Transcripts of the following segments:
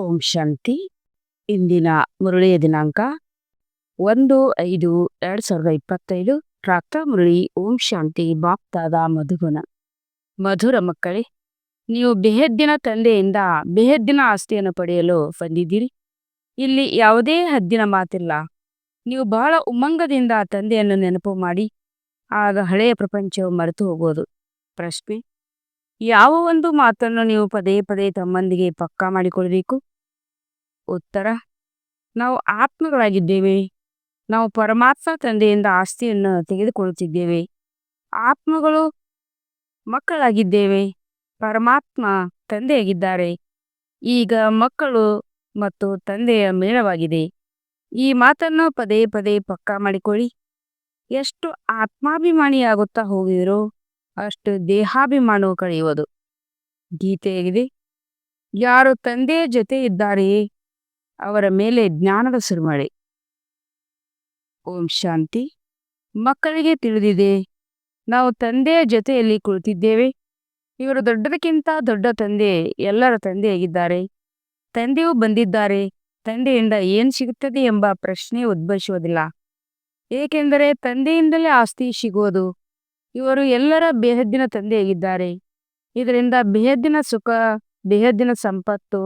ಓಂ ಶಾಂತಿ. ಇಂದಿನ ಮುರಳಿಯ ದಿನಾಂಕ ಒಂದು ಐದು ಎರಡು ಸಾವಿರದ ಇಪ್ಪತ್ತೈದು. ಪ್ರಾಕ್ತ ಮುರಳಿ, ಓಂ ಶಾಂತಿ, ಬಾಪ್ತಾದ ಮಧುಗುಣ. ಮಧುರ ಮಕ್ಕಳೇ, ನೀವು ಬೆಹದ್ದಿನ ತಂದೆಯಿಂದ ಬೆಹದ್ದಿನ ಆಸ್ತಿಯನ್ನು ಪಡೆಯಲು ಬಂದಿದ್ದೀರಿ. ಇಲ್ಲಿ ಯಾವುದೇ ಹದ್ದಿನ ಮಾತಿಲ್ಲ. ನೀವು ಬಹಳ ಉಮ್ಮಂಗದಿಂದ ತಂದೆಯನ್ನು ನೆನಪು ಮಾಡಿ. ಆಗ ಹಳೆಯ ಪ್ರಪಂಚವು ಮರೆತು ಹೋಗೋದು. ಪ್ರಶ್ನೆ ಯಾವ ಒಂದು ಮಾತನ್ನು ನೀವು ಪದೇ ಪದೇ ತಮ್ಮೊಂದಿಗೆ ಪಕ್ಕಾ ಮಾಡಿಕೊಳ್ಬೇಕು ಉತ್ತರ, ನಾವು ಆತ್ಮಗಳಾಗಿದ್ದೇವೆ. ನಾವು ಪರಮಾತ್ಮ ತಂದೆಯಿಂದ ಆಸ್ತಿಯನ್ನು ತೆಗೆದುಕೊಳ್ಳುತ್ತಿದ್ದೇವೆ. ಆತ್ಮಗಳು ಮಕ್ಕಳಾಗಿದ್ದೇವೆ. ಪರಮಾತ್ಮ ತಂದೆಯಾಗಿದ್ದಾರೆ. ಈಗ ಮಕ್ಕಳು ಮತ್ತು ತಂದೆಯ ಮೇಳವಾಗಿದೆ ಈ ಮಾತನ್ನು ಪದೇ ಪದೇ ಪಕ್ಕಾ ಮಾಡಿಕೊಳ್ಳಿ. ಎಷ್ಟು ಆತ್ಮಾಭಿಮಾನಿಯಾಗುತ್ತಾ ಹೋಗಿರೋ ಅಷ್ಟು ದೇಹಾಭಿಮಾನವು ಕಳೆಯುವುದು ಗೀತೆಯಾಗಿದೆ ಯಾರು ತಂದೆಯ ಜೊತೆ ಇದ್ದಾರೆಯೇ ಅವರ ಮೇಲೆ ಜ್ಞಾನದ ಸುರಿಮಳೆ ಓಂ ಶಾಂತಿ. ಮಕ್ಕಳಿಗೆ ತಿಳಿದಿದೆ, ನಾವು ತಂದೆಯ ಜೊತೆಯಲ್ಲಿ ಕುಳಿತಿದ್ದೇವೆ. ಇವರು ದೊಡ್ಡದಕ್ಕಿಂತ ದೊಡ್ಡ ತಂದೆ, ಎಲ್ಲರ ತಂದೆಯಾಗಿದ್ದಾರೆ ತಂದೆಯು ಬಂದಿದ್ದಾರೆ, ತಂದೆಯಿಂದ ಏನು ಸಿಗುತ್ತದೆ ಎಂಬ ಪ್ರಶ್ನೆ ಉದ್ಭವಿಸುವುದಿಲ್ಲ. ಏಕೆಂದರೆ ತಂದೆಯಿಂದಲೇ ಆಸ್ತಿ ಸಿಗುವುದು. ಇವರು ಎಲ್ಲರ ಬೇಹದ್ದಿನ ತಂದೆಯಾಗಿದ್ದಾರೆ. ಇದರಿಂದ ಬೇಹದ್ದಿನ ಸುಖ, ಬೇಹದ್ದಿನ ಸಂಪತ್ತು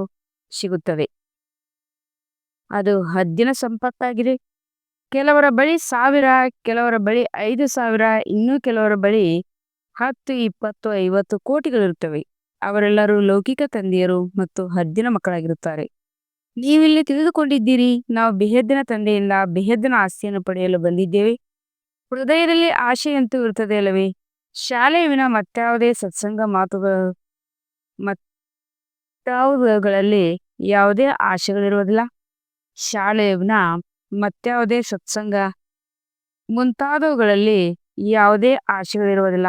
ಸಿಗುತ್ತದೆ ಅದು ಹದ್ದಿನ ಸಂಪತ್ತಾಗಿದೆ. ಕೆಲವರ ಬಳಿ ಸಾವಿರ, ಕೆಲವರ ಬಳಿ ಐದು ಸಾವಿರ, ಇನ್ನೂ ಕೆಲವರ ಬಳಿ ಹತ್ತು, ಇಪ್ಪತ್ತು, ಐವತ್ತು ಕೋಟಿಗಳಿರುತ್ತವೆ. ಅವರೆಲ್ಲರೂ ಲೌಕಿಕ ತಂದೆಯರು ಮತ್ತು ಹದ್ದಿನ ಮಕ್ಕಳಾಗಿರುತ್ತಾರೆ. ನೀವಿಲ್ಲಿ ತಿಳಿದುಕೊಂಡಿದ್ದೀರಿ, ನಾವು ಬೇಹದ್ದಿನ ತಂದೆಯಿಂದ ಬೆಹದ್ದಿನ ಆಸ್ತಿಯನ್ನು ಪಡೆಯಲು ಬಂದಿದ್ದೇವೆ. ಹೃದಯದಲ್ಲಿ ಆಶೆಯಂತೂ ಇರ್ತದೆ ಅಲ್ಲವೇ? ಶಾಲೆಯ ವಿನ ಮತ್ತಾವುದೇ ಸತ್ಸಂಗ ಮಾತುಗಳು ಮತ್ತಾವುಗಳಲ್ಲಿ ಯಾವುದೇ ಆಶೆಗಳಿರುವುದಿಲ್ಲ ಶಾಲೆಯ ವಿನ ಮತ್ತಾವುದೇ ಸತ್ಸಂಗ. ಮುಂತಾದವುಗಳಲ್ಲಿ ಯಾವುದೇ ಆಶೆಗಳಿರುವುದಿಲ್ಲ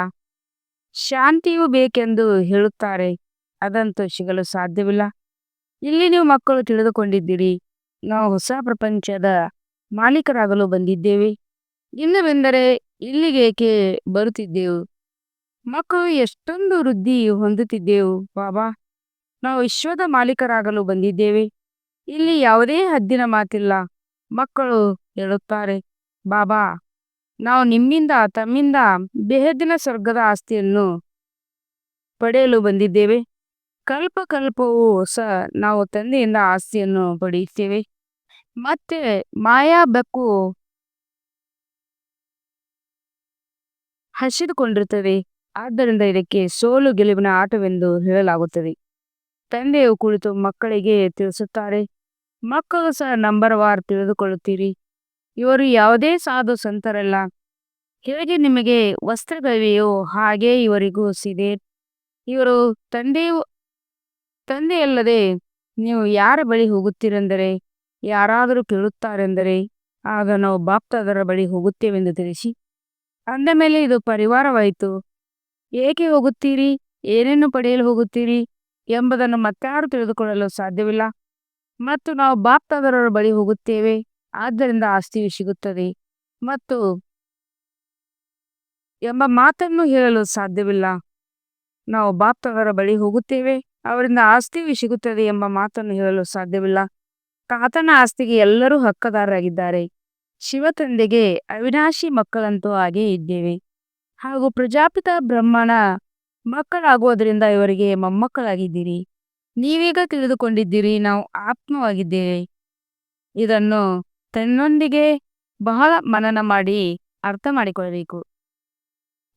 ಶಾಂತಿಯು ಬೇಕೆಂದು ಹೇಳುತ್ತಾರೆ. ಅದಂತೂ ಸಿಗಲು ಸಾಧ್ಯವಿಲ್ಲ. ಇಲ್ಲಿ ನೀವು ಮಕ್ಕಳು ತಿಳಿದುಕೊಂಡಿದ್ದೀರಿ. ನಾವು ಹೊಸ ಪ್ರಪಂಚದ ಮಾಲೀಕರಾಗಲು ಬಂದಿದ್ದೇವೆ. ಇಲ್ಲವೆಂದರೆ ಇಲ್ಲಿಗೇಕೆ ಬರುತ್ತಿದ್ದೆವು? ಮಕ್ಕಳು ಎಷ್ಟೊಂದು ವೃದ್ಧಿ ಹೊಂದುತ್ತಿದ್ದೆವು ಬಾಬಾ ನಾವು ವಿಶ್ವದ ಮಾಲೀಕರಾಗಲು ಬಂದಿದ್ದೇವೆ. ಇಲ್ಲಿ ಯಾವುದೇ ಹದ್ದಿನ ಮಾತಿಲ್ಲ. ಮಕ್ಕಳು ಹೇಳುತ್ತಾರೆ, ಬಾಬಾ, ನಾವು ನಿಮ್ಮಿಂದ, ತಮ್ಮಿಂದ ಬೆಹದ್ದಿನ ಸ್ವರ್ಗದ ಆಸ್ತಿಯನ್ನು ಪಡೆಯಲು ಬಂದಿದ್ದೇವೆ. ಕಲ್ಪ ಕಲ್ಪವೂ ಸಹ ನಾವು ತಂದೆಯಿಂದ ಆಸ್ತಿಯನ್ನು ಪಡೆಯುತ್ತೇವೆ. ಮತ್ತೆ ಮಾಯಾ ಬೆಕ್ಕು ಹಸಿದುಕೊಂಡಿರುತ್ತದೆ ಆದ್ದರಿಂದ ಇದಕ್ಕೆ ಸೋಲು ಗೆಲುವಿನ ಆಟವೆಂದು ಹೇಳಲಾಗುತ್ತದೆ. ತಂದೆಯು ಕುಳಿತು ಮಕ್ಕಳಿಗೆ ತಿಳಿಸುತ್ತಾರೆ. ಮಕ್ಕಳು ಸಹ ನಂಬರ್ ವಾರ್ ತಿಳಿದುಕೊಳ್ಳುತ್ತೀರಿ. ಇವರು ಯಾವುದೇ ಸಾಧು ಸಂತರಲ್ಲ. ಹೇಗೆ ನಿಮಗೆ ವಸ್ತ್ರಗಳಿವೆಯೋ ಹಾಗೆ ಇವರಿಗೂ ಸಿದೆ. ಇವರು ತಂದೆಯು, ತಂದೆಯಲ್ಲದೆ ನೀವು ಯಾರ ಬಳಿ ಹೋಗುತ್ತೀರೆಂದರೆ, ಯಾರಾದರೂ ಕೇಳುತ್ತಾರೆಂದರೆ, ಆಗ ನಾವು ಬಾಪ್ತಾದರ ಬಳಿ ಹೋಗುತ್ತೇವೆಂದು ತಿಳಿಸಿ. ಅಂದ ಮೇಲೆ ಇದು ಪರಿವಾರವಾಯಿತು. ಏಕೆ ಹೋಗುತ್ತೀರಿ? ಏನೇನು ಪಡೆಯಲು ಹೋಗುತ್ತೀರಿ? ಎಂಬುದನ್ನು ಮತ್ತಾರು ತಿಳಿದುಕೊಳ್ಳಲು ಸಾಧ್ಯವಿಲ್ಲ. ಮತ್ತು ನಾವು ಬಾಪ್ತಾದರವರ ಬಳಿ ಹೋಗುತ್ತೇವೆ. ಆದ್ದರಿಂದ ಆಸ್ತಿಯು ಸಿಗುತ್ತದೆ. ಮತ್ತು ಎಂಬ ಮಾತನ್ನು ಹೇಳಲು ಸಾಧ್ಯವಿಲ್ಲ. ನಾವು ಬಾಪ್ತಾದರ ಬಳಿ ಹೋಗುತ್ತೇವೆ. ಅವರಿಂದ ಆಸ್ತಿಯು ಸಿಗುತ್ತದೆ ಎಂಬ ಮಾತನ್ನು ಹೇಳಲು ಸಾಧ್ಯವಿಲ್ಲ. ತಾತನ ಆಸ್ತಿಗೆ ಎಲ್ಲರೂ ಹಕ್ಕದಾರರಾಗಿದ್ದಾರೆ. ಶಿವ ತಂದೆಗೆ ಅವಿನಾಶಿ ಮಕ್ಕಳಂತೂ ಆಗಿ ಇದ್ದೇವೆ. ಹಾಗೂ ಪ್ರಜಾಪಿತ ಬ್ರಹ್ಮನ ಮಕ್ಕಳಾಗುವುದರಿಂದ ಇವರಿಗೆ ಮೊಮ್ಮಕ್ಕಳಾಗಿದ್ದೀರಿ. ನೀವೀಗ ತಿಳಿದುಕೊಂಡಿದ್ದೀರಿ, ನಾವು ಆತ್ಮವಾಗಿದ್ದೇವೆ. ಇದನ್ನು ತನ್ನೊಂದಿಗೆ ಬಹಳ ಮನನ ಮಾಡಿ ಅರ್ಥ ಮಾಡಿಕೊಳ್ಳಬೇಕು.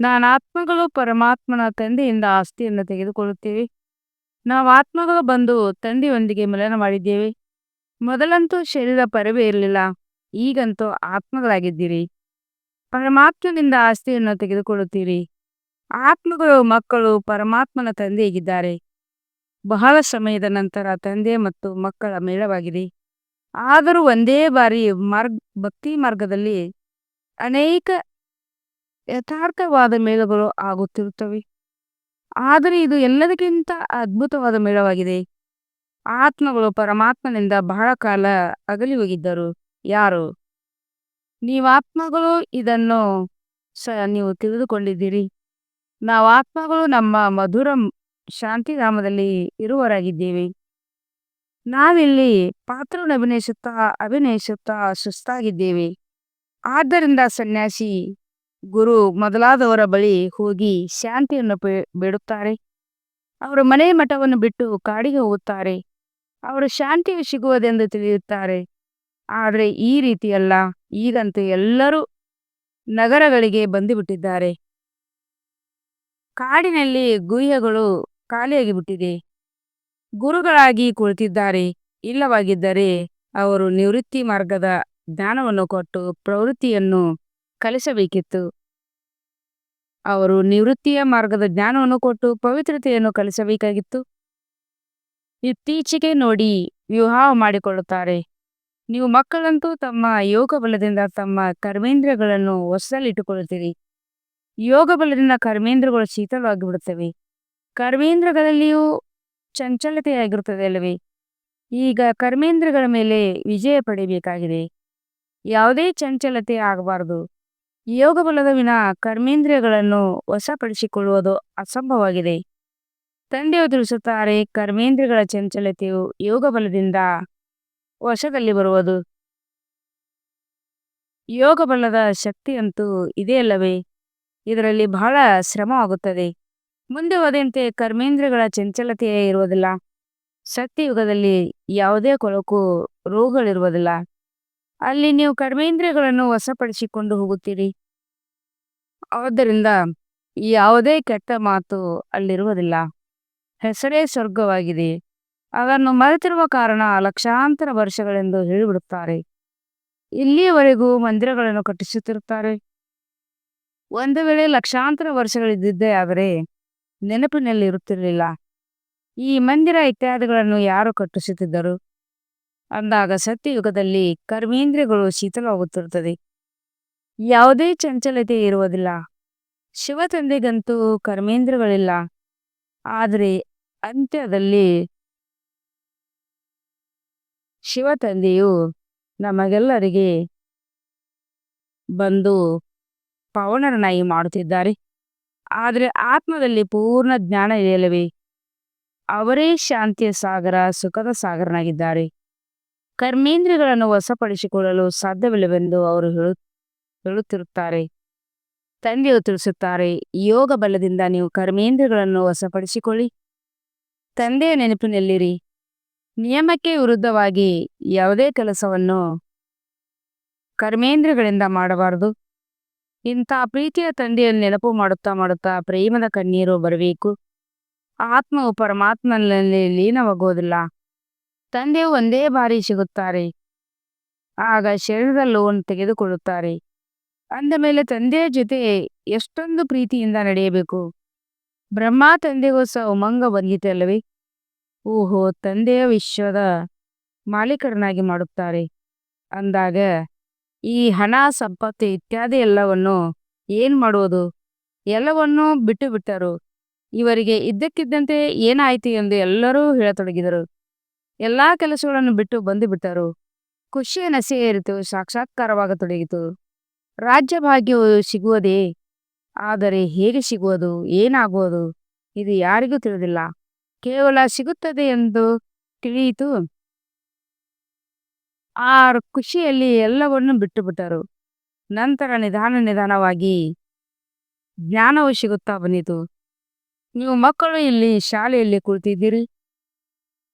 ನಾನು ಆತ್ಮಗಳು ಪರಮಾತ್ಮನ ತಂದೆಯಿಂದ ಆಸ್ತಿಯನ್ನು ತೆಗೆದುಕೊಳ್ಳುತ್ತೇವೆ. ನಾವು ಆತ್ಮಗಳು ಬಂದು ತಂದೆಯೊಂದಿಗೆ ಮಿಲನ ಮಾಡಿದ್ದೇವೆ. ಮೊದಲಂತೂ ಶರೀರ ಪರವೇ ಇರಲಿಲ್ಲ. ಈಗಂತೂ ಆತ್ಮಗಳಾಗಿದ್ದೀರಿ. ಪರಮಾತ್ಮನಿಂದ ಆಸ್ತಿಯನ್ನು ತೆಗೆದುಕೊಳ್ಳುತ್ತೀರಿ. ಆತ್ಮಗಳು ಮಕ್ಕಳು ಪರಮಾತ್ಮನ ತಂದೆಯಾಗಿದ್ದಾರೆ. ಬಹಳ ಸಮಯದ ನಂತರ ತಂದೆ ಮತ್ತು ಮಕ್ಕಳ ಮೇಳವಾಗಿದೆ. ಆದರೂ ಒಂದೇ ಬಾರಿ ಮಾರ್ಗ, ಭಕ್ತಿ ಮಾರ್ಗದಲ್ಲಿ ಅನೇಕ ಯಥಾರ್ಥವಾದ ಮೇಳಗಳು ಆಗುತ್ತಿರುತ್ತವೆ. ಆದರೆ ಇದು ಎಲ್ಲದಕ್ಕಿಂತ ಅದ್ಭುತವಾದ ಮೇಳವಾಗಿದೆ. ಆತ್ಮಗಳು ಪರಮಾತ್ಮನಿಂದ ಬಹಳ ಕಾಲ ಅಗಲಿ ಹೋಗಿದ್ದರು ಯಾರು? ನೀವು ಆತ್ಮಗಳು, ಇದನ್ನು ಸ ನೀವು ತಿಳಿದುಕೊಂಡಿದ್ದೀರಿ. ನಾವು ಆತ್ಮಗಳು, ನಮ್ಮ ಮಧುರ ಶಾಂತಿಧಾಮದಲ್ಲಿ ಇರುವರಾಗಿದ್ದೇವೆ ನಾವಿಲ್ಲಿ ಪಾತ್ರವನ್ನು ಅಭಿನಯಿಸುತ್ತಾ ಅಭಿನಯಿಸುತ್ತಾ ಸುಸ್ತಾಗಿದ್ದೇವೆ. ಆದ್ದರಿಂದ ಸನ್ಯಾಸಿ, ಗುರು ಮೊದಲಾದವರ ಬಳಿ ಹೋಗಿ ಶಾಂತಿಯನ್ನು ಬಿಡುತ್ತಾರೆ. ಅವರ ಮನೆ ಮಠವನ್ನು ಬಿಟ್ಟು ಕಾಡಿಗೆ ಹೋಗುತ್ತಾರೆ. ಅವರು ಶಾಂತಿಯು ಸಿಗುವುದೆಂದು ತಿಳಿಯುತ್ತಾರೆ. ಆದರೆ ಈ ರೀತಿಯಲ್ಲ ಈಗಂತೂ ಎಲ್ಲರೂ ನಗರಗಳಿಗೆ ಬಂದುಬಿಟ್ಟಿದ್ದಾರೆ. ಕಾಡಿನಲ್ಲಿ ಗುಹೆಗಳು ಖಾಲಿಯಾಗಿ ಬಿಟ್ಟಿದೆ ಗುರುಗಳಾಗಿ ಕುಳಿತಿದ್ದಾರೆ. ಇಲ್ಲವಾಗಿದ್ದರೆ ಅವರು ನಿವೃತ್ತಿ ಮಾರ್ಗದ ಜ್ಞಾನವನ್ನು ಕೊಟ್ಟು ಪ್ರವೃತ್ತಿಯನ್ನು ಕಲಿಸಬೇಕಿತ್ತು. ಅವರು ನಿವೃತ್ತಿಯ ಮಾರ್ಗದ ಜ್ಞಾನವನ್ನು ಕೊಟ್ಟು ಪವಿತ್ರತೆಯನ್ನು ಕಲಿಸಬೇಕಾಗಿತ್ತು. ಇತ್ತೀಚೆಗೆ ನೋಡಿ ವಿವಾಹ ಮಾಡಿಕೊಳ್ಳುತ್ತಾರೆ. ನೀವು ಮಕ್ಕಳಂತೂ ತಮ್ಮ ಯೋಗ ಬಲದಿಂದ ತಮ್ಮ ಕರ್ಮೇಂದ್ರಗಳನ್ನು ಹೊಸಲಿಟ್ಟುಕೊಳ್ಳುತ್ತೀರಿ ಯೋಗ ಬಲದಿಂದ ಕರ್ಮೇಂದ್ರಗಳು ಶೀತಲವಾಗಿ ಬಿಡುತ್ತವೆ ಕರ್ಮೇಂದ್ರಗಳಲ್ಲಿಯೂ ಚಂಚಲತೆಯಾಗಿರುತ್ತದೆ ಅಲ್ಲವೇ ಈಗ ಕರ್ಮೇಂದ್ರಗಳ ಮೇಲೆ ವಿಜಯ ಪಡೆಯಬೇಕಾಗಿದೆ. ಯಾವುದೇ ಚಂಚಲತೆ ಆಗಬಾರದು. ಯೋಗ ಬಲದ ವಿನ ಕರ್ಮೇಂದ್ರಿಯಗಳನ್ನು ವಶಪಡಿಸಿಕೊಳ್ಳುವುದು ಅಸಂಭವವಾಗಿದೆ. ತಂದೆಯು ತಿಳಿಸುತ್ತಾರೆ ಕರ್ಮೇಂದ್ರಿಯಗಳ ಚಂಚಲತೆಯು ಯೋಗ ಬಲದಿಂದ ವಶದಲ್ಲಿ ಬರುವುದು. ಯೋಗ ಬಲದ ಶಕ್ತಿಯಂತೂ ಇದೆಯಲ್ಲವೇ ಇದರಲ್ಲಿ ಬಹಳ ಶ್ರಮವಾಗುತ್ತದೆ ಮುಂದೆ ಹೋದಂತೆ ಕರ್ಮೇಂದ್ರಗಳ ಚಂಚಲತೆಯೇ ಇರುವುದಿಲ್ಲ. ಶಕ್ತಿಯುಗದಲ್ಲಿ ಯಾವುದೇ ಕೊಳಕು ರೋಗಗಳಿರುವುದಿಲ್ಲ. ಅಲ್ಲಿ ನೀವು ಕರ್ಮೇಂದ್ರಿಯಗಳನ್ನು ವಶಪಡಿಸಿಕೊಂಡು ಹೋಗುತ್ತೀರಿ. ಆದ್ದರಿಂದ ಯಾವುದೇ ಕೆಟ್ಟ ಮಾತು ಅಲ್ಲಿರುವುದಿಲ್ಲ. ಹೆಸರೇ ಸ್ವರ್ಗವಾಗಿದೆ. ಅದನ್ನು ಮರೆತಿರುವ ಕಾರಣ ಲಕ್ಷಾಂತರ ವರ್ಷಗಳೆಂದು ಹೇಳಿಬಿಡುತ್ತಾರೆ. ಇಲ್ಲಿಯವರೆಗೂ ಮಂದಿರಗಳನ್ನು ಕಟ್ಟಿಸುತ್ತಿರುತ್ತಾರೆ. ಒಂದು ವೇಳೆ ಲಕ್ಷಾಂತರ ವರ್ಷಗಳಿದ್ದಿದ್ದೇ ಆದರೆ ನೆನಪಿನಲ್ಲಿ ಇರುತ್ತಿರಲಿಲ್ಲ. ಈ ಮಂದಿರ ಇತ್ಯಾದಿಗಳನ್ನು ಯಾರು ಕಟ್ಟಿಸುತ್ತಿದ್ದರು? ಅಂದಾಗ ಸತ್ಯಯುಗದಲ್ಲಿ ಕರ್ಮೇಂದ್ರಿಯಗಳು ಶೀತಲವಾಗುತ್ತಿರುತ್ತದೆ ಯಾವುದೇ ಚಂಚಲತೆ ಇರುವುದಿಲ್ಲ. ಶಿವ ತಂದೆಗಂತೂ ಕರ್ಮೇಂದ್ರಗಳಿಲ್ಲ ಆದರೆ ಅಂತ್ಯದಲ್ಲಿ ಶಿವ ತಂದೆಯು ನಮಗೆಲ್ಲರಿಗೆ ಬಂದು ಪವನರನಾಗಿ ಮಾಡುತ್ತಿದ್ದಾರೆ. ಆದರೆ ಆತ್ಮದಲ್ಲಿ ಪೂರ್ಣ ಜ್ಞಾನ ಇದೆಯಲ್ಲವೇ? ಅವರೇ ಶಾಂತಿಯ ಸಾಗರ, ಸುಖದ ಸಾಗರನಾಗಿದ್ದಾರೆ. ಕರ್ಮೇಂದ್ರಿಗಳನ್ನು ವಶಪಡಿಸಿಕೊಳ್ಳಲು ಸಾಧ್ಯವಿಲ್ಲವೆಂದು ಅವರು ಹೇಳು, ಹೇಳುತ್ತಿರುತ್ತಾರೆ. ತಂದೆಯು ತಿಳಿಸುತ್ತಾರೆ ಯೋಗ ಬಲದಿಂದ ನೀವು ಕರ್ಮೇಂದ್ರಿಗಳನ್ನು ವಶಪಡಿಸಿಕೊಳ್ಳಿ. ತಂದೆಯ ನೆನಪಿನಲ್ಲಿರಿ. ನಿಯಮಕ್ಕೆ ವಿರುದ್ಧವಾಗಿ ಯಾವುದೇ ಕೆಲಸವನ್ನು ಕರ್ಮೇಂದ್ರಗಳಿಂದ ಮಾಡಬಾರದು. ಇಂಥ ಪ್ರೀತಿಯ ತಂದೆಯನ್ನು ನೆನಪು ಮಾಡುತ್ತಾ ಮಾಡುತ್ತಾ ಪ್ರೇಮದ ಕಣ್ಣೀರು ಬರಬೇಕು. ಆತ್ಮವು ಪರಮಾತ್ಮನಲ್ಲಿ ಲೀನವಾಗುವುದಿಲ್ಲ. ತಂದೆಯು ಒಂದೇ ಬಾರಿ ಸಿಗುತ್ತಾರೆ. ಆಗ ಶರೀರದ ಲೋನ್ ತೆಗೆದುಕೊಳ್ಳುತ್ತಾರೆ. ಅಂದ ಮೇಲೆ ತಂದೆಯ ಜೊತೆ ಎಷ್ಟೊಂದು ಪ್ರೀತಿಯಿಂದ ನಡೆಯಬೇಕು. ಬ್ರಹ್ಮ ತಂದೆಗೂ ಸಹ ಉಮಂಗ ಬಂದಿತೆ ಅಲ್ಲವೇ ಓಹೋ, ತಂದೆಯ ವಿಶ್ವದ ಮಾಲೀಕರನಾಗಿ ಮಾಡುತ್ತಾರೆ. ಅಂದಾಗ, ಈ ಹಣ, ಸಂಪತ್ತು ಇತ್ಯಾದಿ ಎಲ್ಲವನ್ನು ಏನ್ ಮಾಡುವುದು ಎಲ್ಲವನ್ನೂ ಬಿಟ್ಟು ಬಿಟ್ಟರು. ಇವರಿಗೆ ಇದ್ದಕ್ಕಿದ್ದಂತೆ ಏನಾಯಿತು ಎಂದು ಎಲ್ಲರೂ ಹೇಳತೊಡಗಿದರು. ಎಲ್ಲಾ ಕೆಲಸಗಳನ್ನು ಬಿಟ್ಟು ಬಂದು ಬಿಟ್ಟರು. ಖುಷಿಯ ನಸೆ ಏರಿತು, ಸಾಕ್ಷಾತ್ಕಾರವಾಗತೊಡಗಿತು. ರಾಜ್ಯ ಭಾಗ್ಯವು ಸಿಗುವುದೇ? ಆದರೆ ಹೇಗೆ ಸಿಗುವುದು? ಏನಾಗುವುದು? ಇದು ಯಾರಿಗೂ ತಿಳಿದಿಲ್ಲ. ಕೇವಲ ಸಿಗುತ್ತದೆ ಎಂದು ತಿಳಿಯಿತು. ಆ ಖುಷಿಯಲ್ಲಿ ಎಲ್ಲವನ್ನು ಬಿಟ್ಟುಬಿಟ್ಟರು. ನಂತರ ನಿಧಾನ ನಿಧಾನವಾಗಿ, ಜ್ಞಾನವು ಸಿಗುತ್ತಾ ಬಂದಿತು ನೀವು ಮಕ್ಕಳು ಇಲ್ಲಿ ಶಾಲೆಯಲ್ಲಿ ಕುಳಿತಿದ್ದೀರಿ.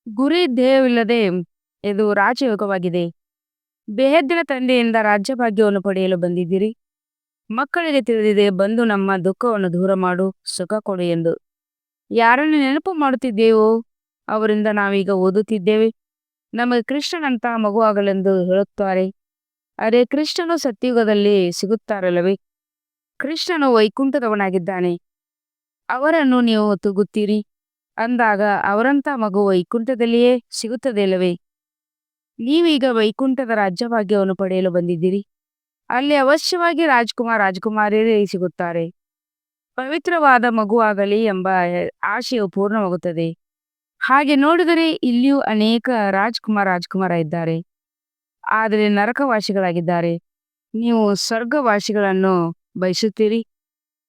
ಗುರಿ ಧ್ಯೇಯವಿಲ್ಲದೆ ಇದು ರಾಜಯೋಗವಾಗಿದೆ. ಬೇಹದ್ದಿನ ತಂದೆಯಿಂದ ರಾಜ್ಯಭಾಗ್ಯವನ್ನು ಪಡೆಯಲು ಬಂದಿದ್ದೀರಿ. ಮಕ್ಕಳಿಗೆ ತಿಳಿದಿದೆ, ಬಂದು ನಮ್ಮ ದುಃಖವನ್ನು ದೂರ ಮಾಡು, ಸುಖ ಕೊಡು ಎಂದು. ಯಾರನ್ನು ನೆನಪು ಮಾಡುತ್ತಿದ್ದೇವೋ, ಅವರಿಂದ ನಾವೀಗ ಓದುತ್ತಿದ್ದೇವೆ. ನಮಗೆ ಕೃಷ್ಣನಂತ ಮಗುವಾಗಲೆಂದು ಹೇಳುತ್ತಾರೆ. ಅರೆ, ಕೃಷ್ಣನು ಸತ್ಯುಗದಲ್ಲಿ ಸಿಗುತ್ತಾರಲ್ಲವೇ? ಕೃಷ್ಣನು ವೈಕುಂಠದವನಾಗಿದ್ದಾನೆ. ಅವರನ್ನು ನೀವು ತೂಗುತ್ತೀರಿ ಅಂದಾಗ ಅವರಂತ ಮಗು ವೈಕುಂಠದಲ್ಲಿಯೇ ಸಿಗುತ್ತದೆ ಅಲ್ಲವೇ ನೀವೀಗ ವೈಕುಂಠದ ರಾಜ್ಯಭಾಗ್ಯವನ್ನು ಪಡೆಯಲು ಬಂದಿದ್ದೀರಿ. ಅಲ್ಲಿ ಅವಶ್ಯವಾಗಿ ರಾಜ್ಕುಮಾರ್ ರಾಜ್ಕುಮಾರಿಯರೇ ಸಿಗುತ್ತಾರೆ. ಪವಿತ್ರವಾದ ಮಗುವಾಗಲಿ ಎಂಬ ಆಶೆಯು ಪೂರ್ಣವಾಗುತ್ತದೆ. ಹಾಗೆ ನೋಡಿದರೆ ಇಲ್ಲಿಯೂ ಅನೇಕ ರಾಜ್ಕುಮಾರ್, ರಾಜ್ಕುಮಾರ ಇದ್ದಾರೆ. ಆದರೆ ನರಕವಾಸಿಗಳಾಗಿದ್ದಾರೆ. ನೀವು ಸ್ವರ್ಗವಾಸಿಗಳನ್ನು ಬಯಸುತ್ತೀರಿ?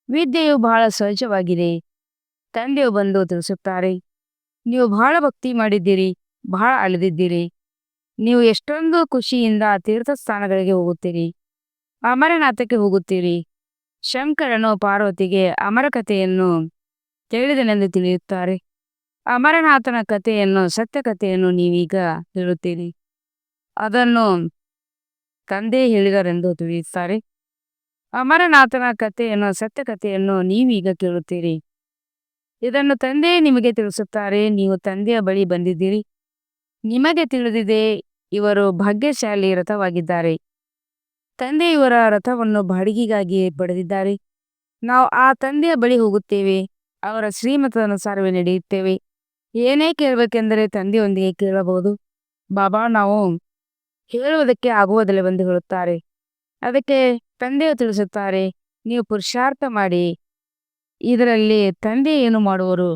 ವಿದ್ಯೆಯು ಬಹಳ ಸಹಜವಾಗಿದೆ. ತಂದೆಯು ಬಂದು ತಿಳಿಸುತ್ತಾರೆ, ನೀವು ಬಹಳ ಭಕ್ತಿ ಮಾಡಿದ್ದೀರಿ, ಬಹಳ ಅಳೆದಿದ್ದೀರಿ. ನೀವು ಎಷ್ಟೊಂದು ಖುಷಿಯಿಂದ ತೀರ್ಥಸ್ಥಾನಗಳಿಗೆ ಹೋಗುತ್ತೀರಿ. ಅಮರನಾಥಕ್ಕೆ ಹೋಗುತ್ತೀರಿ. ಶಂಕರನು ಪಾರ್ವತಿಗೆ ಅಮರ ಕಥೆಯನ್ನು ತಿಳಿದನೆಂದು ತಿಳಿಯುತ್ತಾರೆ. ಅಮರನಾಥನ ಕಥೆಯನ್ನು, ಸತ್ಯ ಕಥೆಯನ್ನು ನೀವೀಗ ಹೇಳುತ್ತೀರಿ. ಅದನ್ನು ತಂದೆ ಹೇಳಿದರೆಂದು ತಿಳಿಯುತ್ತಾರೆ. ಅಮರನಾಥನ ಕಥೆಯನ್ನು, ಸತ್ಯ ಕಥೆಯನ್ನು ನೀವೀಗ ಕೇಳುತ್ತೀರಿ. ಇದನ್ನು ತಂದೆ ನಿಮಗೆ ತಿಳಿಸುತ್ತಾರೆ. ನೀವು ತಂದೆಯ ಬಳಿ ಬಂದಿದ್ದೀರಿ. ನಿಮಗೆ ತಿಳಿದಿದೆ, ಇವರು ಭಾಗ್ಯಶಾಲಿ ರಥವಾಗಿದ್ದಾರೆ. ತಂದೆ ಇವರ ರಥವನ್ನು ಬಾಡಿಗೆಗಾಗಿ ಪಡೆದಿದ್ದಾರೆ. ನಾವು ಆ ತಂದೆಯ ಬಳಿ ಹೋಗುತ್ತೇವೆ, ಅವರ ಶ್ರೀಮತದ ಅನುಸಾರವೇ ನಡೆಯುತ್ತೇವೆ. ಏನೇ ಕೇಳಬೇಕೆಂದರೆ ತಂದೆಯೊಂದಿಗೆ ಕೇಳಬಹುದು. ಬಾಬಾ, ನಾವು ಹೇಳುವುದಕ್ಕೆ ಆಗುವುದಿಲ್ಲ ಬಂದು ಹೇಳುತ್ತಾರೆ. ಅದಕ್ಕೆ ತಂದೆಯು ತಿಳಿಸುತ್ತಾರೆ, ನೀವು ಪುರುಷಾರ್ಥ ಮಾಡಿ, ಇದರಲ್ಲಿ ತಂದೆ ಏನು ಮಾಡುವರು?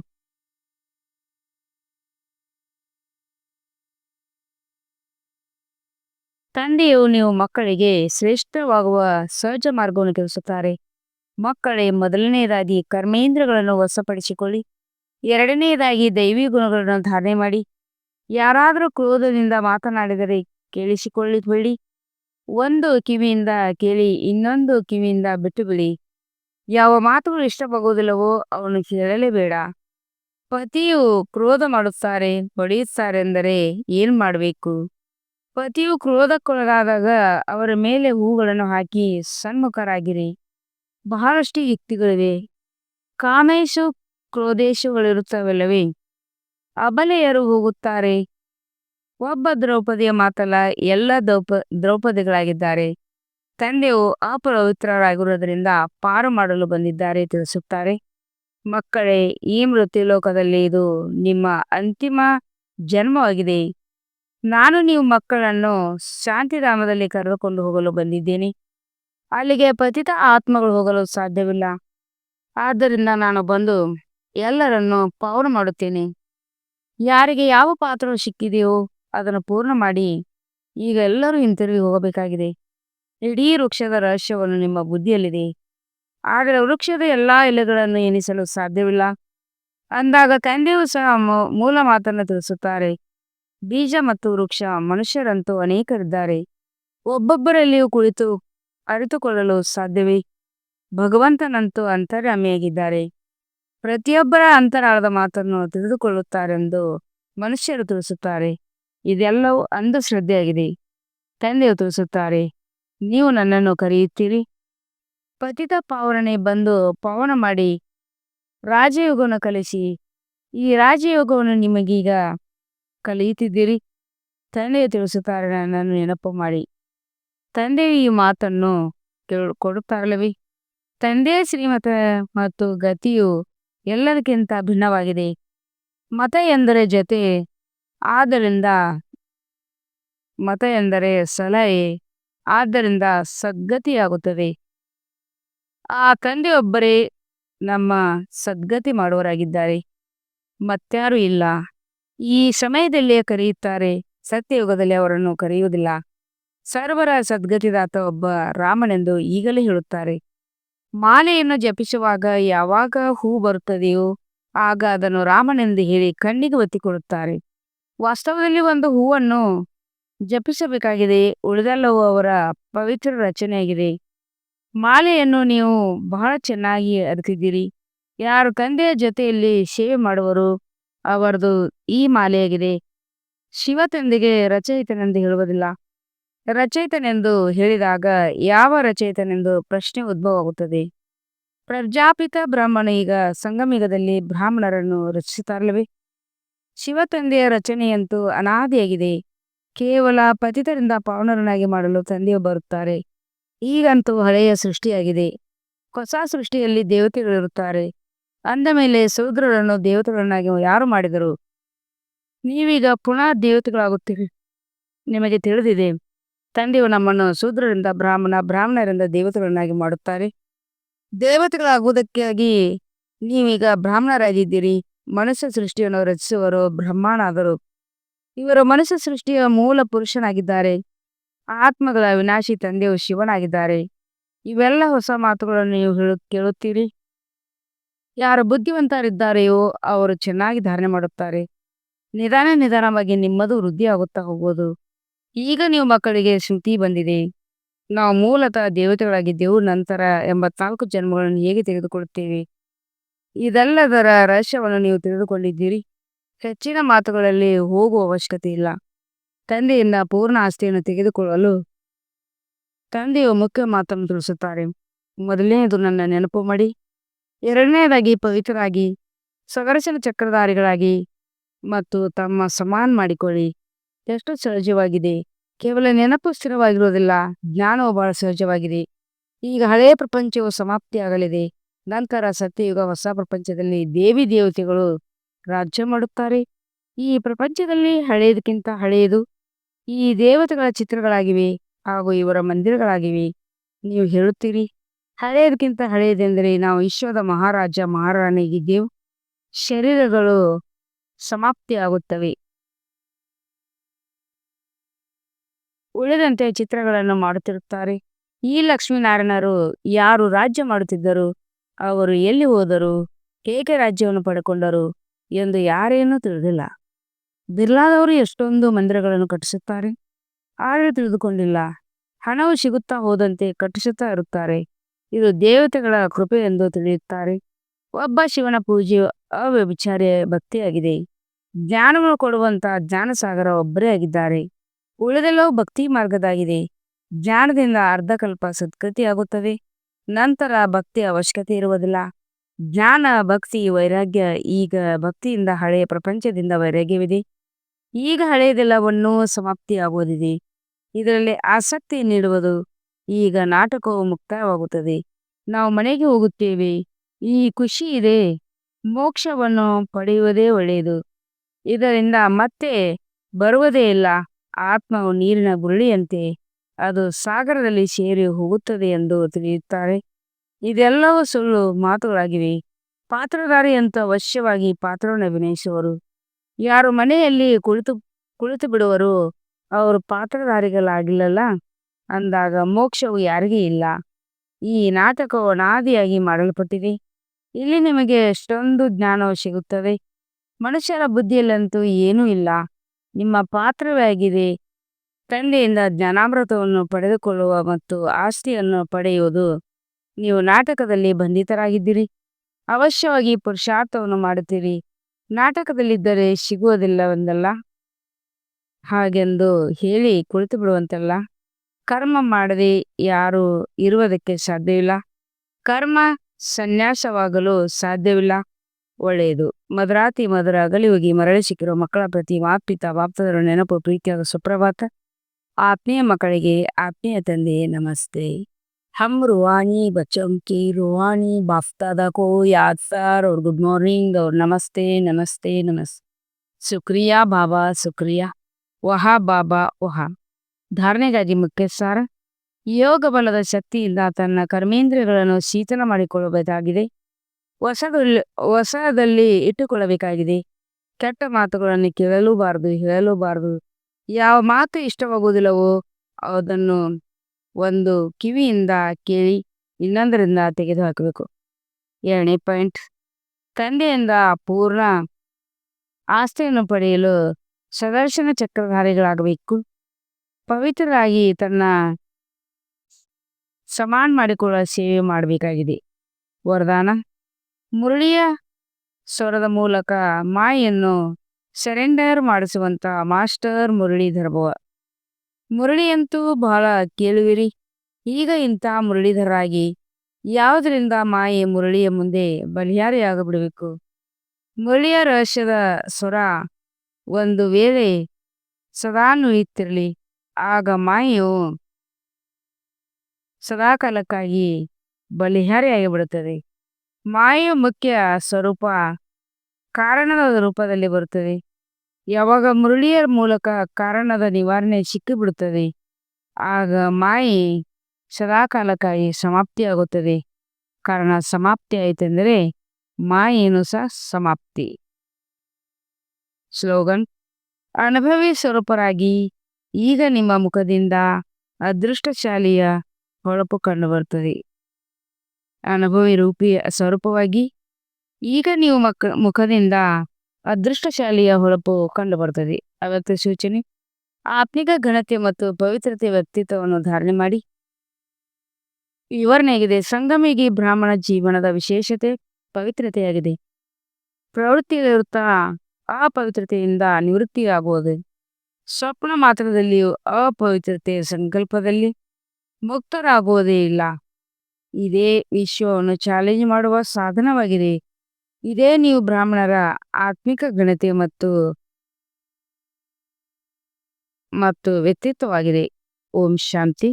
ತಂದೆಯು ನೀವು ಮಕ್ಕಳಿಗೆ ಶ್ರೇಷ್ಠವಾಗುವ ಸಹಜ ಮಾರ್ಗವನ್ನು ತಿಳಿಸುತ್ತಾರೆ ಮಕ್ಕಳೇ, ಮೊದಲನೆಯದಾಗಿ ಕರ್ಮೇಂದ್ರಗಳನ್ನು ವಶಪಡಿಸಿಕೊಳ್ಳಿ. ಎರಡನೆಯದಾಗಿ ದೈವಿ ಗುಣಗಳನ್ನು ಧಾರಣೆ ಮಾಡಿ. ಯಾರಾದರೂ ಕ್ರೋಧದಿಂದ ಮಾತನಾಡಿದರೆ ಕೇಳಿಸಿಕೊಳ್ಳಿಬಿಡಿ. ಒಂದು ಕಿವಿಯಿಂದ ಕೇಳಿ, ಇನ್ನೊಂದು ಕಿವಿಯಿಂದ ಬಿಟ್ಟು ಬಿಡಿ ಯಾವ ಮಾತುಗಳು ಇಷ್ಟವಾಗುವುದಿಲ್ಲವೋ ಅವನು ಕೇಳಲೇಬೇಡ. ಪತಿಯು ಕ್ರೋಧ ಮಾಡುತ್ತಾರೆ ಹೊಡೆಯುತ್ತಾರೆ ಅಂದರೆ ಏನು ಮಾಡಬೇಕು? ಪತಿಯು ಕ್ರೋಧಕ್ಕೊಳಗಾದಾಗ ಅವರ ಮೇಲೆ ಹೂಗಳನ್ನು ಹಾಕಿ ಸನ್ಮುಖರಾಗಿರಿ. ಬಹಳಷ್ಟು ಯುಕ್ತಿಗಳಿವೆ. ಕಾಮೇಶು ಕ್ರೋಧೇಶುಗಳಿರುತ್ತವಲ್ಲವೇ? ಅಬಲೆಯರು ಹೋಗುತ್ತಾರೆ. ಒಬ್ಬ ದ್ರೌಪದಿಯ ಮಾತಲ್ಲ, ಎಲ್ಲ ದ್ರೌಪ ದ್ರೌಪದಿಗಳಾಗಿದ್ದಾರೆ. ತಂದೆಯು ಅಪವಿತ್ರರಾಗಿರುವುದರಿಂದ ಪಾರು ಮಾಡಲು ಬಂದಿದ್ದಾರೆ ತಿಳಿಸುತ್ತಾರೆ. ಮಕ್ಕಳೇ, ಈ ಮೃತ್ಯು ಲೋಕದಲ್ಲಿ ಇದು ನಿಮ್ಮ ಅಂತಿಮ ಜನ್ಮವಾಗಿದೆ. ನಾನು ನೀವು ಮಕ್ಕಳನ್ನು ಶಾಂತಿಧಾಮದಲ್ಲಿ ಕರೆದುಕೊಂಡು ಹೋಗಲು ಬಂದಿದ್ದೇನೆ. ಅಲ್ಲಿಗೆ ಪತಿತ ಆತ್ಮಗಳು ಹೋಗಲು ಸಾಧ್ಯವಿಲ್ಲ. ಆದ್ದರಿಂದ ನಾನು ಬಂದು ಎಲ್ಲರನ್ನು ಪೌರ ಮಾಡುತ್ತೇನೆ. ಯಾರಿಗೆ ಯಾವ ಪಾತ್ರವು ಸಿಕ್ಕಿದೆಯೋ ಅದನ್ನು ಪೂರ್ಣ ಮಾಡಿ ಈಗ ಎಲ್ಲರೂ ಹಿಂತಿರುಗಿ ಹೋಗಬೇಕಾಗಿದೆ. ಇಡೀ ವೃಕ್ಷದ ರಹಸ್ಯವನ್ನು ನಿಮ್ಮ ಬುದ್ಧಿಯಲ್ಲಿದೆ. ಆದರೆ ವೃಕ್ಷದ ಎಲ್ಲಾ ಎಲೆಗಳನ್ನು ಎನಿಸಲು ಸಾಧ್ಯವಿಲ್ಲ. ಅಂದಾಗ ತಂದೆಯು ಸಹ ಮೂಲ ಮಾತನ್ನು ತಿಳಿಸುತ್ತಾರೆ. ಬೀಜ ಮತ್ತು ವೃಕ್ಷ ಮನುಷ್ಯರಂತೂ ಅನೇಕರಿದ್ದಾರೆ. ಒಬ್ಬೊಬ್ಬರಲ್ಲಿಯೂ ಕುಳಿತು ಅರಿತುಕೊಳ್ಳಲು ಸಾಧ್ಯವೇ? ಭಗವಂತನಂತೂ ಅಂತರ್ಯಾಮಿಯಾಗಿದ್ದಾರೆ ಪ್ರತಿಯೊಬ್ಬರ ಅಂತರಾಳದ ಮಾತನ್ನು ತಿಳಿದುಕೊಳ್ಳುತ್ತಾರೆಂದು ಮನುಷ್ಯರು ತಿಳಿಸುತ್ತಾರೆ. ಇದೆಲ್ಲವೂ ಅಂಧಶ್ರದ್ಧೆಯಾಗಿದೆ. ತಂದೆಯು ತಿಳಿಸುತ್ತಾರೆ, ನೀವು ನನ್ನನ್ನು ಕರೆಯುತ್ತೀರಿ? ಪತಿತ ಪಾವನೆ ಬಂದು ಪವನ ಮಾಡಿ, ರಾಜಯೋಗವನ್ನು ಕಲಿಸಿ. ಈ ರಾಜಯೋಗವನ್ನು ನಿಮಗೀಗ ಕಲಿಯುತ್ತಿದ್ದೀರಿ ತಂದೆಯು ತಿಳಿಸುತ್ತಾರೆ, ನನ್ನನ್ನು ನೆನಪು ಮಾಡಿ. ತಂದೆ ಈ ಮಾತನ್ನು ಕೇಳು ಕೊಡುತ್ತಾರಲ್ಲವೇ ತಂದೆಯ ಶ್ರೀಮತ ಮತ್ತು ಗತಿಯು ಎಲ್ಲದಕ್ಕಿಂತ ಭಿನ್ನವಾಗಿದೆ. ಮತ ಎಂದರೆ ಜೊತೆ, ಆದ್ದರಿಂದ ಮತ ಎಂದರೆ ಸಲಹೆ, ಆದ್ದರಿಂದ ಸದ್ಗತಿಯಾಗುತ್ತದೆ. ಆ ತಂದೆಯೊಬ್ಬರೇ ನಮ್ಮ ಸದ್ಗತಿ ಮಾಡುವರಾಗಿದ್ದಾರೆ ಮತ್ಯಾರೂ ಇಲ್ಲ. ಈ ಸಮಯದಲ್ಲಿಯೇ ಕರೆಯುತ್ತಾರೆ, ಸತ್ಯಯುಗದಲ್ಲಿ ಅವರನ್ನು ಕರೆಯುವುದಿಲ್ಲ. ಸರ್ವರ ಸದ್ಗತಿದಾತ ಒಬ್ಬ ರಾಮನೆಂದು ಈಗಲೇ ಹೇಳುತ್ತಾರೆ. ಮಾಲೆಯನ್ನು ಜಪಿಸುವಾಗ ಯಾವಾಗ ಹೂ ಬರುತ್ತದೆಯೋ, ಆಗ ಅದನ್ನು ರಾಮನೆಂದು ಹೇಳಿ ಕಣ್ಣಿಗೆ ಒತ್ತಿಕೊಡುತ್ತಾರೆ. ವಾಸ್ತವದಲ್ಲಿ ಒಂದು ಹೂವನ್ನು ಜಪಿಸಬೇಕಾಗಿದೆ, ಉಳಿದೆಲ್ಲವೂ ಅವರ ಪವಿತ್ರ ರಚನೆಯಾಗಿದೆ. ಮಾಲೆಯನ್ನು ನೀವು ಬಹಳ ಚೆನ್ನಾಗಿ ಅರಿತಿದ್ದೀರಿ. ಯಾರು ತಂದೆಯ ಜೊತೆಯಲ್ಲಿ ಸೇವೆ ಮಾಡುವರು ಅವರದು ಈ ಮಾಲೆಯಾಗಿದೆ. ಶಿವ ತಂದೆಗೆ ರಚಯಿತನೆಂದು ಹೇಳುವುದಿಲ್ಲ. ರಚಯಿತನೆಂದು ಹೇಳಿದಾಗ ಯಾವ ರಚಯಿತನೆಂದು ಪ್ರಶ್ನೆ ಉದ್ಭವವಾಗುತ್ತದೆ? ಪ್ರಜಾಪಿತ ಬ್ರಾಹ್ಮಣ ಈಗ ಸಂಗಮಿಗದಲ್ಲಿ ಬ್ರಾಹ್ಮಣರನ್ನು ರಚಿಸುತ್ತಾರಲ್ಲವೇ? ಶಿವತಂದೆಯ ರಚನೆಯಂತೂ ಅನಾದಿಯಾಗಿದೆ. ಕೇವಲ ಪತಿತರಿಂದ ಪಾವನರನ್ನಾಗಿ ಮಾಡಲು ತಂದೆಯು ಬರುತ್ತಾರೆ. ಈಗಂತೂ ಹಳೆಯ ಸೃಷ್ಟಿಯಾಗಿದೆ. ಹೊಸ ಸೃಷ್ಟಿಯಲ್ಲಿ ದೇವತೆಗಳಿರುತ್ತಾರೆ ಅಂದ ಮೇಲೆ ಸೂದ್ರರನ್ನು ದೇವತೆಗಳನ್ನಾಗಿ ಯಾರು ಮಾಡಿದರು? ನೀವೀಗ ಪುನಃ ದೇವತೆಗಳಾಗುತ್ತೀರಿ. ನಿಮಗೆ ತಿಳಿದಿದೆ, ತಂದೆಯು ನಮ್ಮನ್ನು ಸೂದ್ರರಿಂದ ಬ್ರಾಹ್ಮಣ, ಬ್ರಾಹ್ಮಣರಿಂದ ದೇವತೆಗಳನ್ನಾಗಿ ಮಾಡುತ್ತಾರೆ. ದೇವತೆಗಳಾಗುವುದಕ್ಕಾಗಿ ನೀವೀಗ ಬ್ರಾಹ್ಮಣರಾಗಿದ್ದೀರಿ. ಮನುಷ್ಯ ಸೃಷ್ಟಿಯನ್ನು ರಚಿಸುವರು ಬ್ರಹ್ಮಾಣಾದರು ಇವರು ಮನುಷ್ಯ ಸೃಷ್ಟಿಯ ಮೂಲ ಪುರುಷನಾಗಿದ್ದಾರೆ. ಆತ್ಮಗಳ ವಿನಾಶಿ ತಂದೆಯು ಶಿವನಾಗಿದ್ದಾರೆ. ಇವೆಲ್ಲ ಹೊಸ ಮಾತುಗಳನ್ನು ನೀವು ಹೇಳು, ಕೇಳುತ್ತೀರಿ. ಯಾರು ಬುದ್ಧಿವಂತರಿದ್ದಾರೆಯೋ ಅವರು ಚೆನ್ನಾಗಿ ಧಾರಣೆ ಮಾಡುತ್ತಾರೆ. ನಿಧಾನ ನಿಧಾನವಾಗಿ ನಿಮ್ಮದು ವೃದ್ಧಿ ಆಗುತ್ತಾ ಹೋಗೋದು. ಈಗ ನೀವು ಮಕ್ಕಳಿಗೆ ಶ್ರುತಿ ಬಂದಿದೆ. ನಾವು ಮೂಲತಃ ದೇವತೆಗಳಾಗಿದ್ದೆವು ನಂತರ ಎಂಬತ್ನಾಲ್ಕು ಜನ್ಮಗಳನ್ನು ಹೇಗೆ ತೆಗೆದುಕೊಳ್ಳುತ್ತೇವೆ? ಇದೆಲ್ಲದರ ರಹಸ್ಯವನ್ನು ನೀವು ತಿಳಿದುಕೊಂಡಿದ್ದೀರಿ. ಹೆಚ್ಚಿನ ಮಾತುಗಳಲ್ಲಿ ಹೋಗುವ ಅವಶ್ಯಕತೆ ಇಲ್ಲ. ತಂದೆಯಿಂದ ಪೂರ್ಣ ಆಸ್ತಿಯನ್ನು ತೆಗೆದುಕೊಳ್ಳಲು ತಂದೆಯು ಮುಖ್ಯ ಮಾತನ್ನು ತಿಳಿಸುತ್ತಾರೆ. ಮೊದಲನೇದು ನನ್ನ ನೆನಪು ಮಾಡಿ. ಎರಡನೇದಾಗಿ ಪವಿತ್ರರಾಗಿ ಸೊಗರಸಿನ ಚಕ್ರಧಾರಿಗಳಾಗಿ ಮತ್ತು ತಮ್ಮ ಸಮಾನ ಮಾಡಿಕೊಳ್ಳಿ. ಎಷ್ಟು ಸಹಜವಾಗಿದೆ. ಕೇವಲ ನೆನಪು ಸ್ಥಿರವಾಗಿರುವುದಿಲ್ಲ, ಜ್ಞಾನವು ಬಹಳ ಸಹಜವಾಗಿದೆ. ಈಗ ಹಳೆಯ ಪ್ರಪಂಚವು ಸಮಾಪ್ತಿಯಾಗಲಿದೆ. ನಂತರ ಸತ್ಯಯುಗ ಹೊಸ ಪ್ರಪಂಚದಲ್ಲಿ ದೇವಿ ದೇವತೆಗಳು ರಾಜ್ಯ ಮಾಡುತ್ತಾರೆ. ಈ ಪ್ರಪಂಚದಲ್ಲಿ ಹಳೆಯದಕ್ಕಿಂತ ಹಳೆಯದು. ಈ ದೇವತೆಗಳ ಚಿತ್ರಗಳಾಗಿವೆ ಹಾಗೂ ಇವರ ಮಂದಿರಗಳಾಗಿವೆ. ನೀವು ಹೇಳುತ್ತೀರಿ ಹಳೆಯದಕ್ಕಿಂತ ಹಳೆಯದೆಂದರೆ ನಾವು ವಿಶ್ವದ ಮಹಾರಾಜ ಮಹಾರಾಣಿಗಿದ್ದೆವು ಶರೀರಗಳು ಸಮಾಪ್ತಿಯಾಗುತ್ತವೆ. ಉಳಿದಂತೆ ಚಿತ್ರಗಳನ್ನು ಮಾಡುತ್ತಿರುತ್ತಾರೆ. ಈ ಲಕ್ಷ್ಮೀನಾರಾಯಣರು ಯಾರು ರಾಜ್ಯ ಮಾಡುತ್ತಿದ್ದರು, ಅವರು ಎಲ್ಲಿ ಹೋದರು, ಹೇಗೆ ರಾಜ್ಯವನ್ನು ಪಡೆಕೊಂಡರು ಎಂದು ಯಾರೇನೂ ತಿಳಿದಿಲ್ಲ. ಬಿರ್ಲಾದವರು ಎಷ್ಟೊಂದು ಮಂದಿರಗಳನ್ನು ಕಟ್ಟಿಸುತ್ತಾರೆ. ಆದರೆ ತಿಳಿದುಕೊಂಡಿಲ್ಲ. ಹಣವು ಸಿಗುತ್ತಾ ಹೋದಂತೆ ಕಟ್ಟಿಸುತ್ತಾ ಇರುತ್ತಾರೆ. ಇದು ದೇವತೆಗಳ ಕೃಪೆ ಎಂದು ತಿಳಿಯುತ್ತಾರೆ. ಒಬ್ಬ ಶಿವನ ಪೂಜೆಯು ಅವ್ಯಭಿಚಾರ್ಯ ಭಕ್ತಿಯಾಗಿದೆ. ಜ್ಞಾನವನ್ನು ಕೊಡುವಂತಹ ಜ್ಞಾನಸಾಗರ ಒಬ್ಬರೇ ಆಗಿದ್ದಾರೆ. ಉಳಿದೆಲ್ಲವೂ ಭಕ್ತಿ ಮಾರ್ಗದಾಗಿದೆ ಜ್ಞಾನದಿಂದ ಅರ್ಧಕಲ್ಪ ಸತ್ಕೃತಿಯಾಗುತ್ತದೆ. ನಂತರ ಭಕ್ತಿ ಅವಶ್ಯಕತೆ ಇರುವುದಿಲ್ಲ. ಜ್ಞಾನ, ಭಕ್ತಿ, ವೈರಾಗ್ಯ ಈಗ ಭಕ್ತಿಯಿಂದ ಹಳೆಯ ಪ್ರಪಂಚದಿಂದ ವೈರಾಗ್ಯವಿದೆ. ಈಗ ಹಳೆಯದೆಲ್ಲವನ್ನೂ ಸಮಾಪ್ತಿಯಾಗುವುದಿದೆ. ಇದರಲ್ಲಿ ಆಸಕ್ತಿ ನೀಡುವುದು ಈಗ ನಾಟಕವು ಮುಕ್ತಾಯವಾಗುತ್ತದೆ. ನಾವು ಮನೆಗೆ ಹೋಗುತ್ತೇವೆ. ಈ ಖುಷಿ ಇದೆ. ಮೋಕ್ಷವನ್ನು ಪಡೆಯುವುದೇ ಒಳ್ಳೆಯದು. ಇದರಿಂದ ಮತ್ತೆ ಬರುವುದೇ ಇಲ್ಲ. ಆತ್ಮವು ನೀರಿನ ಗುರುಳಿಯಂತೆ. ಅದು ಸಾಗರದಲ್ಲಿ ಸೇರಿ ಹೋಗುತ್ತದೆ ಎಂದು ತಿಳಿಯುತ್ತಾರೆ. ಇದೆಲ್ಲವೂ ಸುಳ್ಳು ಮಾತುಗಳಾಗಿವೆ. ಪಾತ್ರಧಾರಿ ಅಂತ ಅವಶ್ಯವಾಗಿ ಪಾತ್ರವನ್ನು ಅಭಿನಯಿಸುವರು. ಯಾರು ಮನೆಯಲ್ಲಿ ಕುಳಿತು ಕುಳಿತು ಬಿಡುವರು ಅವರು ಪಾತ್ರಧಾರಿಗಳಾಗಿಲ್ಲಲ್ಲ. ಅಂದಾಗ ಮೋಕ್ಷವು ಯಾರಿಗೂ ಇಲ್ಲ. ಈ ನಾಟಕವು ಅನಾದಿಯಾಗಿ ಮಾಡಲ್ಪಟ್ಟಿದೆ. ಇಲ್ಲಿ ನಿಮಗೆ ಎಷ್ಟೊಂದು ಜ್ಞಾನವು ಸಿಗುತ್ತದೆ. ಮನುಷ್ಯರ ಬುದ್ಧಿಯಲ್ಲಂತೂ ಏನೂ ಇಲ್ಲ. ನಿಮ್ಮ ಪಾತ್ರವೇ ಆಗಿದೆ ತಂದೆಯಿಂದ ಜ್ಞಾನಾಮೃತವನ್ನು ಪಡೆದುಕೊಳ್ಳುವ ಮತ್ತು ಆಸ್ತಿಯನ್ನು ಪಡೆಯುವುದು. ನೀವು ನಾಟಕದಲ್ಲಿ ಬಂಧಿತರಾಗಿದ್ದೀರಿ. ಅವಶ್ಯವಾಗಿ ಪುರುಷಾರ್ಥವನ್ನು ಮಾಡುತ್ತೀರಿ. ನಾಟಕದಲ್ಲಿದ್ದರೆ ಸಿಗುವುದಿಲ್ಲವೆಂದಲ್ಲ? ಹಾಗೆಂದು ಹೇಳಿ ಕುಳಿತು ಬಿಡುವಂತಲ್ಲ ಕರ್ಮ ಮಾಡದೆ ಯಾರು ಇರುವುದಕ್ಕೆ ಸಾಧ್ಯವಿಲ್ಲ. ಕರ್ಮ ಸನ್ಯಾಸವಾಗಲು ಸಾಧ್ಯವಿಲ್ಲ. ಒಳ್ಳೆಯದು. ಮದರಾತಿ ಮಧುರಾಗಲಿ ಹೋಗಿ ಮರಳಿ ಸಿಕ್ಕಿರೋ ಮಕ್ಕಳ ಪ್ರತಿ ವಾಪಿತ ವಾಪ್ತದರ ನೆನಪು, ಪ್ರೀತಿಯಾದ ಸುಪ್ರಭಾತ. ಆತ್ಮೀಯ ಮಕ್ಕಳಿಗೆ ಆತ್ಮೀಯ ತಂದೆ, ನಮಸ್ತೆ. ಹಮ್ ರುವಾನಿ ಬಚಂಕಿ ರುವಾಣಿ ಬಾಫ್ತಾದ ಕೋ ಯಾದ್ ಸರ್ ಅವ್ರ ಗುಡ್ ಮಾರ್ನಿಂಗ್ ಅವ್ರ ನಮಸ್ತೆ ನಮಸ್ತೆ ನಮಸ್ತೆ ಸುಕ್ರಿಯಾ ಬಾಬಾ, ಸುಕ್ರಿಯಾ. ವಹಾ ಬಾಬಾ, ವಹಾ. ಧಾರಣೆಗಾಗಿ ಮುಖ್ಯ ಯೋಗ ಬಲದ ಶಕ್ತಿಯಿಂದ ತನ್ನ ಕರ್ಮೇಂದ್ರಿಯಗಳನ್ನು ಶೀತಲ ಮಾಡಿಕೊಳ್ಳಬೇಕಾಗಿದೆ ಹೊಸದಲ್ಲಿ ಹೊಸದಲ್ಲಿ ಇಟ್ಟುಕೊಳ್ಳಬೇಕಾಗಿದೆ. ಕೆಟ್ಟ ಮಾತುಗಳನ್ನು ಕೇಳಲೂಬಾರದು, ಹೇಳಲೂಬಾರದು. ಯಾವ ಮಾತು ಇಷ್ಟವಾಗುವುದಿಲ್ಲವೋ ಅದನ್ನು ಒಂದು ಕಿವಿಯಿಂದ ಕೇಳಿ, ಇನ್ನೊಂದರಿಂದ ತೆಗೆದು ಹಾಕಬೇಕು ಎರಡನೇ ಪಾಯಿಂಟ್, ತಂದೆಯಿಂದ ಪೂರ್ಣ ಆಸ್ತಿಯನ್ನು ಪಡೆಯಲು ಸದರ್ಶನ ಚಕ್ರಧಾರಿಗಳಾಗಬೇಕು. ಪವಿತ್ರರಾಗಿ ತನ್ನ ಸಮಾನ ಮಾಡಿಕೊಳ್ಳುವ ಸೇವೆ ಮಾಡಬೇಕಾಗಿದೆ. ವರದಾನ, ಮುರಳಿಯ ಸ್ವರದ ಮೂಲಕ ಮಾಯನ್ನು ಸರೆಂಡರ್ ಮಾಡಿಸುವಂತ ಮಾಸ್ಟರ್ ಮುರಳೀಧರ ಭವ ಮುರಳಿಯಂತೂ ಬಹಳ ಕೇಳುವಿರಿ. ಈಗ ಇಂಥ ಮುರಳೀಧರಾಗಿ ಯಾವುದರಿಂದ ಮಾಯೆ ಮುರಳಿಯ ಮುಂದೆ ಬಲಿಹಾರಿಯಾಗಬಿಡಬೇಕು ಮುರಳಿಯ ರಹಸ್ಯದ ಸ್ವರ ಒಂದು ವೇಳೆ ಸದಾ ನುಡಿಯುತ್ತಿರಲಿ ಆಗ ಮಾಯು ಸದಾಕಾಲಕ್ಕಾಗಿ ಬಲಿಹಾರಿಯಾಗಿ ಬಿಡುತ್ತದೆ ಮಾಯು ಮುಖ್ಯ ಸ್ವರೂಪ, ಕಾರಣದ ರೂಪದಲ್ಲಿ ಬರುತ್ತದೆ. ಯಾವಾಗ ಮುರಳಿಯ ಮೂಲಕ ಕಾರಣದ ನಿವಾರಣೆ ಸಿಕ್ಕಿಬಿಡುತ್ತದೆ, ಆಗ ಮಾಯಿ ಸದಾಕಾಲಕ್ಕಾಗಿ ಸಮಾಪ್ತಿಯಾಗುತ್ತದೆ. ಕಾರಣ ಸಮಾಪ್ತಿ ಆಯಿತೆಂದರೆ ಮಾಯೇನು ಸಹ ಸಮಾಪ್ತಿ. ಸ್ಲೋಗನ್, ಅನುಭವಿ ಸ್ವರೂಪರಾಗಿ ಈಗ ನಿಮ್ಮ ಮುಖದಿಂದ ಅದೃಷ್ಟಶಾಲಿಯ ಹೊಳಪು ಕಂಡುಬರುತ್ತದೆ ಅನುಭವಿ ರೂಪಿ ಸ್ವರೂಪವಾಗಿ ಈಗ ನೀವು ಮಕ್ಕ ಮುಖದಿಂದ ಅದೃಷ್ಟಶಾಲಿಯ ಹೊಳಪು ಕಂಡುಬರುತ್ತದೆ ಅವತ್ತು ಸೂಚನೆ, ಆತ್ಮಿಕ ಘನತೆ ಮತ್ತು ಪವಿತ್ರತೆ ವ್ಯಕ್ತಿತ್ವವನ್ನು ಧಾರಣೆ ಮಾಡಿ. ವಿವರಣೆಯಾಗಿದೆ, ಸಂಗಮಿಗೆ ಬ್ರಾಹ್ಮಣ ಜೀವನದ ವಿಶೇಷತೆ ಪವಿತ್ರತೆಯಾಗಿದೆ. ಪ್ರವೃತ್ತಿಯಲ್ಲಿರುತ್ತಾ ಪವಿತ್ರತೆಯಿಂದ ನಿವೃತ್ತಿಯಾಗುವುದು. ಸ್ವಪ್ನ ಮಾತ್ರದಲ್ಲಿಯೂ ಅಪವಿತ್ರತೆಯ ಸಂಕಲ್ಪದಲ್ಲಿ ಮುಕ್ತರಾಗುವುದೇ ಇಲ್ಲ. ಇದೇ ವಿಶ್ವವನ್ನು ಚಾಲೆಂಜ್ ಮಾಡುವ ಸಾಧನವಾಗಿದೆ. ಇದೇ ನೀವು ಬ್ರಾಹ್ಮಣರ ಆತ್ಮಿಕ ಘನತೆ ಮತ್ತು ಮತ್ತು ವ್ಯಕ್ತಿತ್ವವಾಗಿದೆ. ಓಂ ಶಾಂತಿ.